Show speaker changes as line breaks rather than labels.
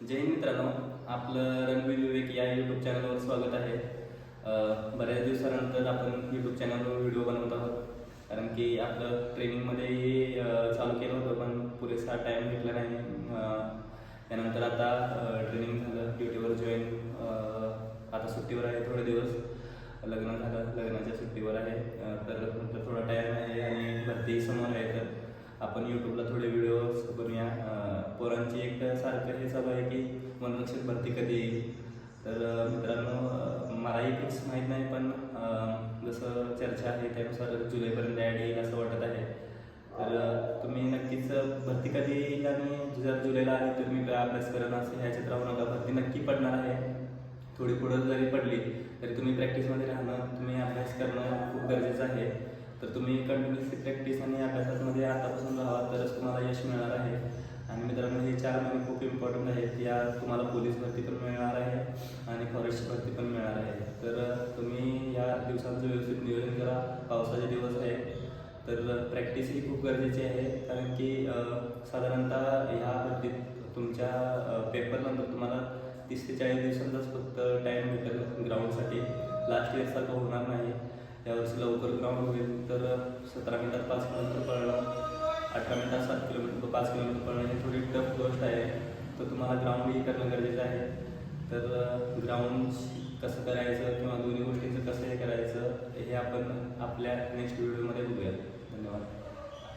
जय मित्रांनो आपलं रणवीर विवेक या यूट्यूब चॅनलवर स्वागत आहे. बऱ्याच दिवसानंतर आपण यूट्यूब चॅनलवर व्हिडिओ बनवत आहोत. कारण की आपलं ट्रेनिंगमध्ये चालू केलं होतं पण पुरेसा टाईम भेटला नाही. त्यानंतर आता ट्रेनिंग झालं ड्युटीवर जॉईन आता सुट्टीवर आहे थोडे दिवस. लग्न झालं लग्नाच्या सुट्टीवर आहे. तर म्हटलं थोडा टाईम आहे आणि भरती समोर आहे तर आपण यूट्यूबला थोडे व्हिडिओज बनवूया. पोरांची एक सारखं हे चालू आहे की मनोरक्षक भरती कधी येईल? तर मित्रांनो मलाही फिक्स माहीत नाही पण जसं चर्चा आहे त्यानुसार जुलैपर्यंत ॲड येईल असं वाटत आहे. तर तुम्ही नक्कीच भरती कधी येईल आणि जर जुलैला आली तर मी अभ्यास करणार असं ह्या चित्रावर नका. भरती नक्की पडणार आहे. थोडी पुढं जरी पडली तरी तुम्ही प्रॅक्टिसमध्ये राहणं तुम्ही अभ्यास करणं खूप गरजेचं आहे. तर तुम्ही कंटिन्युअसली प्रॅक्टिस आणि अभ्यासामध्ये आतापासून राहा तरच तुम्हाला यश मिळणार आहे आणि मित्रांनो हे चार महिने खूप इम्पॉर्टंट आहेत या तुम्हाला पोलीस भरती पण मिळणार आहे आणि फॉरेस्ट भरती पण मिळणार आहे. तर तुम्ही या दिवसांचं व्यवस्थित नियोजन करा. पावसाचे दिवस आहे तर प्रॅक्टिस ही खूप गरजेची आहे. कारण की साधारणतः ह्या भरतीत तुमच्या पेपरनंतर तुम्हाला तीस ते चाळीस दिवसांचाच फक्त टाईम भेटेल ग्राउंडसाठी लास्ट इयरसारखं होणार नाही. यावर्षी लवकर ग्राउंड होईल. तर सतरा मिनिटात पाच किलोमीटर पाच किलोमीटर पळणं ही थोडी टफ गोष्ट आहे. तर तुम्हाला ग्राउंडही करणं गरजेचं आहे. तर ग्राउंड कसं करायचं किंवा दोन्ही गोष्टींचं कसं हे करायचं हे आपण आपल्या नेक्स्ट व्हिडिओमध्ये बघूया धन्यवाद.